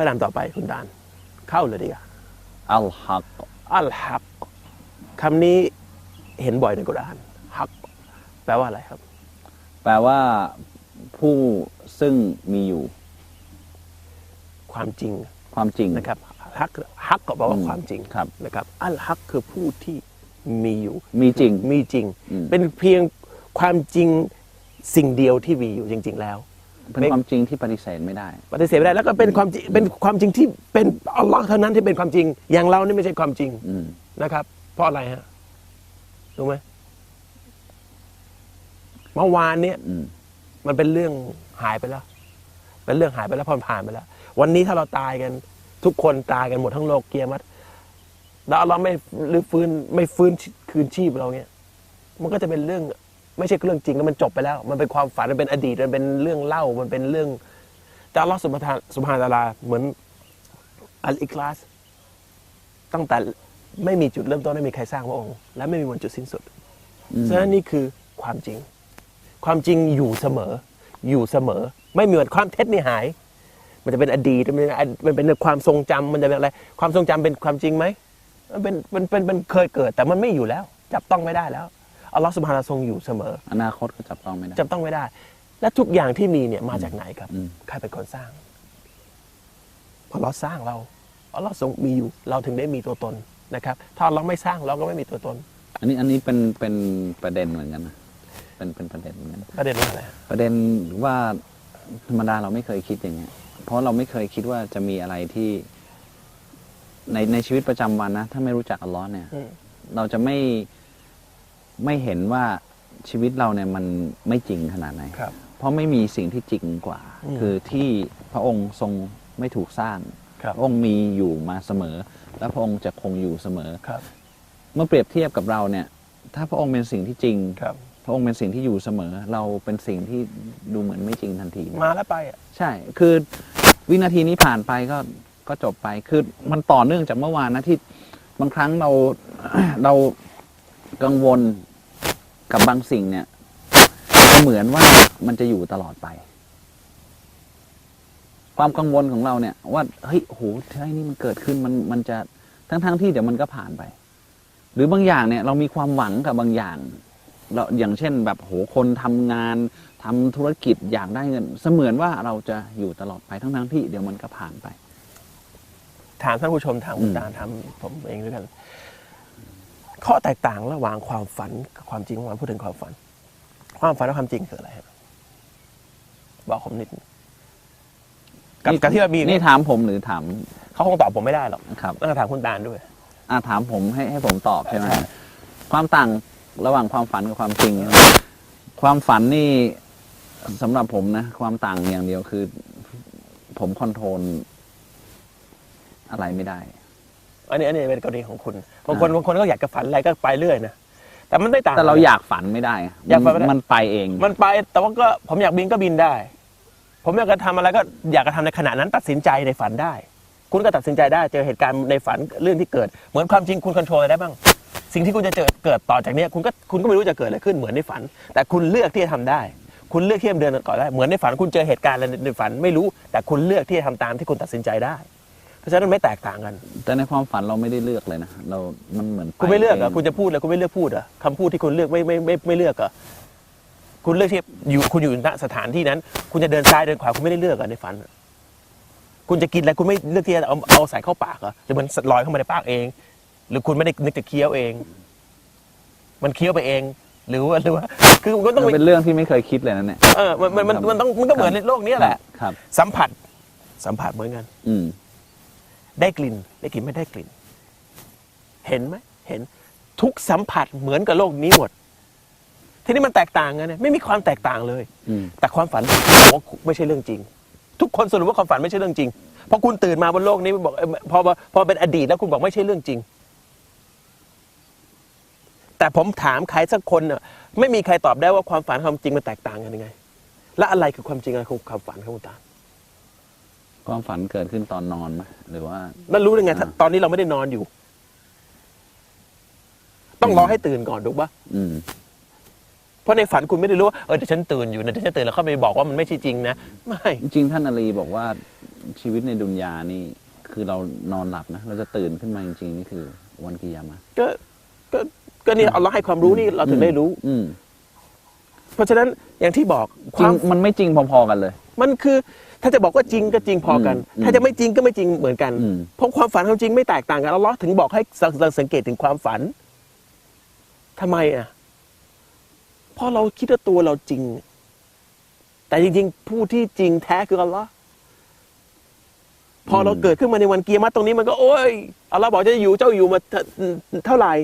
พระนามต่อไปคุณตาลเข้าเลยดีกว่าอัลฮักอัลฮักคำนี้เห็นบ่อยในกุรอานฮักแปลว่าอะไรครับ แปลว่าผู้ซึ่งมีอยู่ ความจริงความจริงนะครับฮักฮักก็แปลว่าอืมความจริงครับนะครับ อัลฮักคือผู้ที่มีอยู่ มีจริงมีจริงอืมเป็นเพียงความจริงสิ่งเดียวที่มีอยู่จริง ๆ แล้ว เป็นความจริงที่ปฏิเสธไม่ได้ ปฏิเสธไม่ได้แล้วก็เป็นความจริงเป็นความจริงที่เป็นอัลลอฮ์เท่านั้นที่เป็นความจริง อย่างเรานี่ไม่ใช่ความจริงอืมนะครับ เพราะอะไรฮะรู้ไหมเมื่อวานเนี่ย อืมมันมันเป็นเรื่องหายไปแล้ว เป็นเรื่องหายไปแล้วพอผ่านไปแล้ว วันนี้ถ้าเราตายกัน ทุกคนตายกันหมดทั้งโลกเกียรมัดแล้วเราไม่หรือฟื้นไม่ฟื้นคืนชีพเราเนี่ย มันก็จะเป็นเรื่อง ไม่ใช่เรื่องจริงแล้วมันจบไปแล้ว มันเป็นความฝันมันเป็นอดีตมันเป็นเรื่องเล่ามันเป็นเรื่องแต่อัลลอฮ์สุบฮานสุบฮานตะอาลาเหมือนอัลอิคลาสตั้งแต่ไม่มีจุดเริ่มต้นไม่มีใครสร้างพระองค์ และไม่มีวันจุดสิ้นสุดอืมฉะนั้นนี่คือความจริง ความจริงอยู่เสมอ อยู่เสมอ ไม่มีวันความเท็จนี่หาย มันจะเป็นอดีตมันเป็นมันเป็นความทรงจำมันจะเป็นอะไร ความทรงจำเป็นความจริงไหมมันเป็นมันเป็นมันเคยเกิด แต่มันไม่อยู่แล้ว จับต้องไม่ได้แล้ว อัลลอฮฺสุบฮานะทรงอยู่เสมอ อนาคตก็จับต้องไม่ได้ จับต้องไม่ได้ และทุกอย่างที่มีเนี่ยมาจากไหนครับ อืม ใครเป็นคนสร้างพอเราสร้างเราอัลลอฮ์ทรงมีอยู่ เราถึงได้มีตัวตนนะครับ ถ้าเราไม่สร้างเราก็ไม่มีตัวตน อันนี้อันนี้เป็นเป็นประเด็นเหมือนกันนะเป็นเป็นประเด็นเหมือนกัน ประเด็นว่าอะไรประเด็นว่าธรรมดาเราไม่เคยคิดอย่างเงี้ย เพราะเราไม่เคยคิดว่าจะมีอะไรที่ ในในชีวิตประจำวันนะ ถ้าไม่รู้จักอัลลอฮ์เนี่ย อืมเราจะไม่ ไม่เห็นว่าชีวิตเราเนี่ยมันไม่จริงขนาดไหน ครับ เพราะไม่มีสิ่งที่จริงกว่า อืมคือที่พระองค์ทรงไม่ถูกสร้างครับ พระองค์มีอยู่มาเสมอ และพระองค์จะคงอยู่เสมอ ครับ เมื่อเปรียบเทียบกับเราเนี่ย ถ้าพระองค์เป็นสิ่งที่จริง ครับ พระองค์เป็นสิ่งที่อยู่เสมอ เราเป็นสิ่งที่ดูเหมือนไม่จริงทันทีมาแล้วไปอะ ใช่ คือวินาทีนี้ผ่านไปก็ก็จบไป คือมันต่อเนื่องจากเมื่อวานนะที่บางครั้งเรา เรากังวล กับบางสิ่งเนี่ยเหมือนว่ามันจะอยู่ตลอดไป ความกังวลของเราเนี่ย ว่าเฮ้ยโหเฮ้ยนี่มันเกิดขึ้นมันมันจะทั้งทั้งที่เดี๋ยวมันก็ผ่านไป หรือบางอย่างเนี่ย เรามีความหวังกับบางอย่างเราอย่างเช่น แบบโหคนทำงานทำธุรกิจอยากได้เงิน เสมือนว่าเราจะอยู่ตลอดไปทั้งทั้งๆที่เดี๋ยวมันก็ผ่านไป ถามท่านผู้ชมถามคุณอืมตาถามผมเองด้วยกัน ข้อแตกต่างระหว่างความฝันกับความจริงวันพูดถึงความฝัน ความฝันและความจริงคืออะไรครับบอกผมนิดนึงกับกับที่ว่ามีนี่ถามผมหรือถามเขาคงตอบผมไม่ได้หรอกครับต้องถามคุณตาลด้วยอ่าถามผมให้ให้ผมตอบใช่ไหมใช่ความต่างระหว่างความฝันกับความจริงใช่ไหมความฝันนี่สำหรับผมนะ ความต่างอย่างเดียวคือ ผมคอนโทรลอะไรไม่ได้ อันนี้อันนี้เป็นกรณีของคุณ บางคนบางคนก็อยากจะฝันอะไรก็ไปเรื่อยนะแต่มันไม่ต่างแต่เราอยากฝันไม่ได้อยากฝันไม่ได้มันไปเอง มันไปแต่ว่าก็ผมอยากบินก็บินได้ ผมอยากจะทำอะไรก็อยากจะทำในขณะนั้นตัดสินใจในฝันได้ คุณก็ตัดสินใจได้เจอเหตุการณ์ในฝันเรื่องที่เกิด เหมือนความจริงคุณควบคุมอะไรได้บ้าง สิ่งที่คุณจะเจอเกิดต่อจากเนี้ยคุณก็คุณก็ไม่รู้จะเกิดอะไรขึ้นเหมือนในฝัน แต่คุณเลือกที่จะทำได้ คุณเลือกที่จะเดินต่อได้เหมือนในฝันคุณเจอเหตุการณ์อะไรในฝันไม่รู้ แต่คุณเลือกที่จะทำตามที่คุณตัดสินใจได้ เพราะฉะนั้นมันไม่แตกต่างกัน แต่ในความฝันเราไม่ได้เลือกเลยนะเรา มันเหมือนปคุณไม่เลือกเหรองคุณจะพูดแล้วคุณไม่เลือกพูดเหรอคำพูดที่คุณเลือกไม่ไม่ไม่ไม่เลือกเหรอคุณเลือกที่อยู่คุณอยู่ณสถานที่นั้น คุณจะเดินซ้ายเดินขวาคุณไม่ได้เลือกเหรอในฝันคุณจะกินอะไรคุณไม่เลือกที่จะเอาเอาใส่เข้าปากเหรอหรือมันลอยเข้ามาในปากเอง หรือคุณไม่ได้นึกจะเคี้ยวเอง มันเคี้ยวไปเอง หรือว่าหรือว่าคือมันก็ต้องมันมีเป็นเรื่องที่ไม่เคยคิดเลยนะเนี่ย เออมันมันมันมันต้องมันก็เหมือนในโลกนี้แหละ ครับ สัมผัสสัมผัสเหมือนกัน อืม ได้กลิ่นได้กลิ่นไม่ได้กลิ่น เห็นไหมเห็นทุกสัมผัสเหมือนกับโลกนี้หมด ทีนี้มันแตกต่างกันเนี่ยไม่มีความแตกต่างเลยอืมแต่ความฝันบอกว่าไม่ใช่เรื่องจริง ทุกคนสรุปว่าความฝันไม่ใช่เรื่องจริงเพราะคุณตื่นมาบนโลกนี้บอกเอ้ยพอพอพอเป็นอดีตแล้วคุณบอกไม่ใช่เรื่องจริง แต่ผมถามใครสักคนน่ะไม่มีใครตอบได้ว่าความฝันกับความจริงมันแตกต่างกันยังไง และอะไรคือความจริงอะไรคือความฝันครับคุณตา ความฝันเกิดขึ้นตอนนอนไหมหรือว่า แล้วรู้ได้ไงถ้าอ่าตอนนี้เราไม่ได้นอนอยู่ ต้องรอให้ตื่นก่อนถูกปะอืม เพราะในฝันคุณไม่ได้รู้ว่าเออเดี๋ยวฉันตื่นอยู่นะเดี๋ยวฉันตื่นแล้วเข้าไปบอกว่ามันไม่ใช่จริงนะไม่จริงๆท่านอาลีบอกว่าชีวิตในดุนยานี่ คือเรานอนหลับนะเราจะตื่นขึ้นมาจริงๆนี่คือ วันกิยามะห์ก็ก็ก็นี่อัลลอฮ์ให้ความรู้นี่เราถึงได้รู้ อืมเพราะฉะนั้นอย่างที่บอกคจริวางม มันไม่จริงพอๆกันเลย มันคือถ้าจะบอกว่าจริงก็จริงพอกันอืมถ้าจะไม่จริงก็ไม่จริงเหมือนกันอืมเพราะความฝันความจริงไม่แตกต่างกันอัลลอฮ์ถึงบอกให้สังสังเกตถึงความฝันทำไมอะเพราะเราคิดว่าตัวเราจริง แต่จริงๆ ผู้ที่จริงแท้คืออัลลอฮ์พอเราเกิดขึ้นมาในวันเกียรติตรงนี้มันก็โอ้ยอัลลอฮ์บอกจะอยู่เจ้าอยู่มาเท่าเท่าไหร่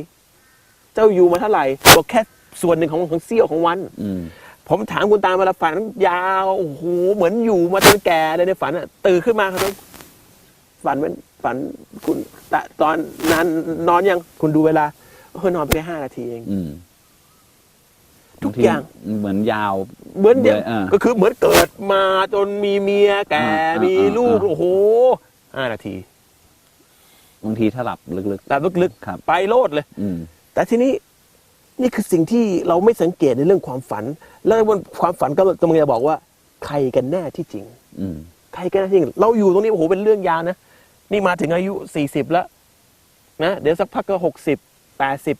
เจ้าอยู่มาเท่าไหร่บอกแค่ส่วนหนึ่งของของเสี้ยวของวันอืม ผมถามคุณตามาละฝันยาวโอ้โหเหมือนอยู่มาจนแก่เลยในฝันอะตื่นขึ้นมาครับฝันเป็นฝันคุณตะตอนนั้นนอนยังคุณดูเวลาเออนอนไปแค่ห้านาทีเองอืมทุกอย่างบทีเหมือนยาว เหมือนเดียวอ่าก็คือเหมือนเกิดมาจนมีเมียแก่อ่าอ่ามีลูกอ่าโอ้โหห้านาทีบางทีถ้าหลับลึกแบบลึกๆครับๆไปโลดเลยอืมแต่ทีนี้ นี่คือสิ่งที่เราไม่สังเกตในเรื่องความฝัน แล้วบนความฝันก็กำลังจะบอกว่า ใครกันแน่ที่จริงอืมใครกันแน่ที่จริง เราอยู่ตรงนี้โอ้โหเป็นเรื่องยาวนะนี่มาถึงอายุสี่สิบแล้วนะเดี๋ยวสักพักก็หกสิบแปดสิบ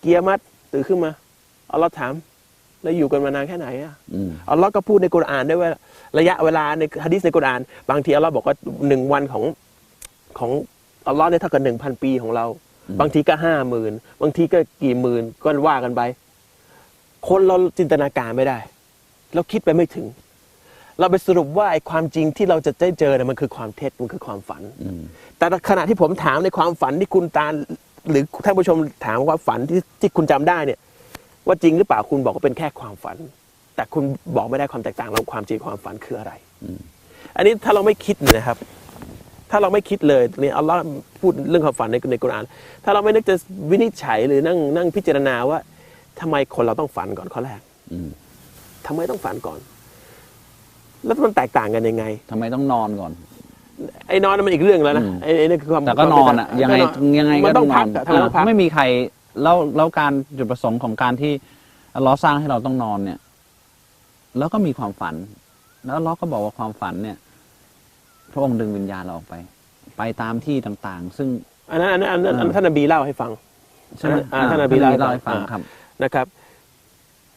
เกียร์มัดตื่นขึ้นมาเอาเราถามแล้วอยู่กันมานานแค่ไหนอะอืมอัลลอฮ์ก็พูดในกุรอานด้วยว่า ระยะเวลาในฮะดีษในกุรอาน บางทีอัลลอฮ์บอกว่าหนึ่งวันของของอัลลอฮ์เนี่ยเท่ากับหนึ่งพันปีของเราอืม บางทีก็ห้าหมื่นบางทีก็กี่หมื่นก็ว่ากันไป คนเราจินตนาการไม่ได้ เราคิดไปไม่ถึง เราไปสรุปว่าไอ้ความจริงที่เราจะได้เจอเนี่ยมันคือความเท็จมันคือความฝันอืมแต่ขณะที่ผมถามในความฝันที่คุณตาหรือท่านผู้ชมถามว่าฝันที่ที่คุณจำได้เนี่ย ว่าจริงหรือเปล่าคุณบอกว่าเป็นแค่ความฝัน แต่คุณบอกไม่ได้ความแตกต่างแล้วความจริงความฝันคืออะไรอืมอันนี้ถ้าเราไม่คิดเนี่ยนะครับ ถ้าเราไม่คิดเลยเนี่ยอัลลอฮ์พูดเรื่องความฝันในในกุรอาน ถ้าเราไม่นึกจะวินิจฉัยหรือนั่งนั่งพิจารณาว่าทำไมคนเราต้องฝันก่อนข้อแรกอืมทำไมต้องฝันก่อน แล้วมันแตกต่างกันยังไงทำไมต้องนอนก่อน ไอ้นอนนนมันอีกเรื่องแล้วนะอืมไอ้ไอ้นี่คือความแต่ก็นอนอะยังไงก็นอนยังไงมัก็นต้องนพัอกนอะทำไมต้องพักไม่มีใครแล้วแล้วการจุดประสงค์ของการที่อัลเลอฮ์สร้างให้เราต้องนอนเนี่ย แล้วก็มีความฝัน แล้วอัลเลอฮ์ก็บอกว่าความฝันเนี่ย พระองค์ดึงวิญญาณเราออกไป ไปตามที่ต่างๆ ซึ่ง อันนั้นอันนั้นอันนั้นอันนั้นอ่าท่านนบีเล่าให้ฟังใช่ไหมอ่าท่านนอ่บีเล่าให้เล่าฟังให้ฟังอ่าครับนะครับ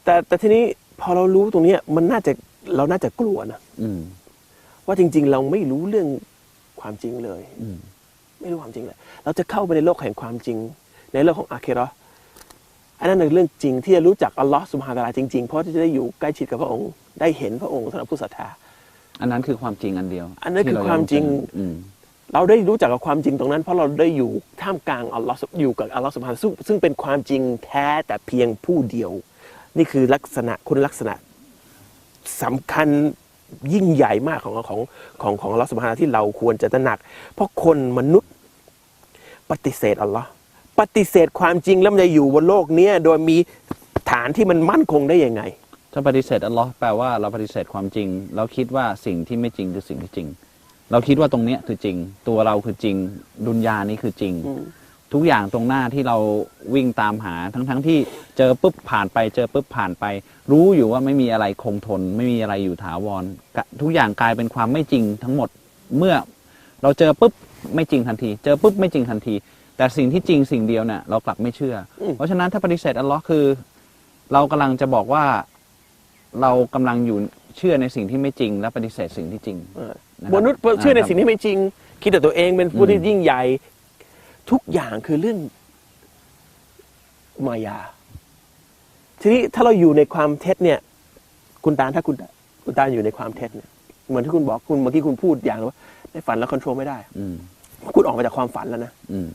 แต่แต่ทีนี้พอเรารู้ตรงเนี้ยมันน่าจะเราน่าจะกลัวนะอืมว่าจริง ๆ เราไม่รู้เรื่องความจริงเลยอืมไม่รู้ความจริงเลย เราจะเข้าไปในโลกแห่งความจริง ในโลกของอาเคเราะห์อันนั้นเป็นเรื่องจริงที่จะรู้จักอัลลอฮ์สุบฮานะฮูวะตะอาลาจริง ๆ เพราะที่จะได้อยู่ใกล้ชิดกับพระองค์ได้เห็นพระองค์สำหรับผู้ศรัทธา อันนั้นคือความจริงอันเดียว อันนั้นคือที่เความจริงอืมเราได้รู้จักกับความจริงตรงนั้น เพราะเราได้อยู่ท่ามกลางอัลลอฮ์อยู่กับอัลลอฮ์สุบฮานะฮูวะตะอาลาซึ่งซึ่งเป็นความจริงแท้แต่เพียงผู้เดียว นี่คือลักษณะคุณลักษณะสำคัญยิ่งใหญ่มากของของของของอัลลอฮ์สุบฮานะฮูวะตะอาลาที่เราควรจะตระหนัก เพราะคนมนุษย์ปฏิเสธอัลลอฮ์ปฏิเสธความจริงแล้วมันจะอยู่บนโลกเนี้ยโดยมีฐานที่มันมั่นคงได้ยังไง ถ้าปฏิเสธอัลลอฮ์แปลว่าเราปฏิเสธความจริง เราคิดว่าสิ่งที่ไม่จริงคือสิ่งที่จริง เราคิดว่าตรงเนี้ยคือจริง ตัวเราคือจริง ดุนยานี้คือจริงอืมทุกอย่างตรงหน้าที่เราวิ่งตามหาทั้งทั้งที่เจอปุ๊บผ่านไป เจอปุ๊บผ่านไป รู้อยู่ว่าไม่มีอะไรคงทน ไม่มีอะไรอยู่ถาวรกะทุกอย่างกลายเป็นความไม่จริงทั้งหมดเมื่อเราเจอปุ๊บไม่จริงทันที เจอปุ๊บไม่จริงทันที แต่สิ่งที่จริงสิ่งเดียวเนี่ยเรากลับไม่เชื่ออมเพราะฉะนั้นถ้าปฏิเสธอัลลอฮ์คือ เรากำลังจะบอกว่า เรากำลังอยู่เชื่อในสิ่งที่ไม่จริง และปฏิเสธสิ่งที่จริงเออนะครับมนุษย์เชื่อในอ่าครับสิ่งที่ไม่จริง คิดแต่ตัวเองเป็นผู้ที่อืมยิ่งใหญ่ ทุกอย่างคือเรื่องมายา ทีนี้ถ้าเราอยู่ในความเท็จเนี่ย คุณตาลถ้าคุณคุณตาลอยู่ในความเท็จเนี่ยเหมือนที่คุณบอกคุณเมื่อกี้คุณพูดอย่างว่าในฝันแล้วคอนโทรลไม่ได้ อืมคุณออกมาจากความฝันแล้วนะ อืม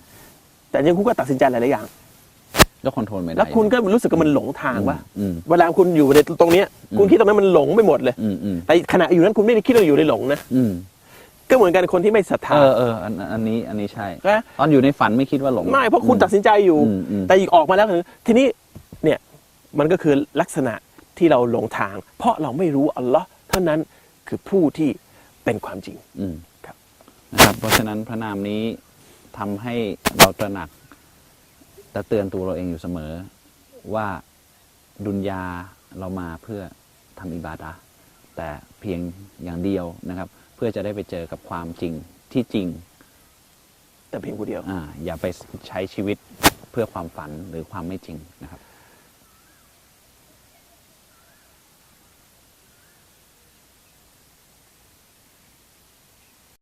แต่ยังคุณก็ตัดสินใจหลายๆอย่าง แล้วคอนโทรลไม่ได้ แล้วคุณก็รู้สึกว่ามันหลงทางว่าอืมเวลาคุณอยู่ในตรงเนี้ย คุณคิดตรงนั้นมันหลงไปหมดเลย อืมอืมแต่ขณะอยู่นั้นคุณไม่ได้คิดว่าอยู่ในหลงนะ อืมก็เหมือนกันคนที่ไม่ศรัทธา เออเอออันอันนี้อันนี้ใช่ นะ ตอนอยู่ในฝันไม่คิดว่าหลง ไม่เพราะคุณตัดสินใจอยู่ อืมอืม แต่อีกออกมาแล้วคือทีนี้เนี่ยมันก็คือลักษณะที่เราหลงทาง เพราะเราไม่รู้อัลลอฮ์เท่านั้นคือผู้ที่เป็นความจริง อืมครับ นะครับ เพราะฉะนั้นพระนามนี้ทำให้เราตระหนัก และเตือนตัวเราเองอยู่เสมอว่าดุนยาเรามาเพื่อทำอิบาดะห์แต่เพียงอย่างเดียวนะครับ เพื่อจะได้ไปเจอกับความจริงที่จริง แต่เพียงผู้เดียว อ่าอย่าไปใช้ชีวิตเพื่อความฝันหรือความไม่จริงนะครับ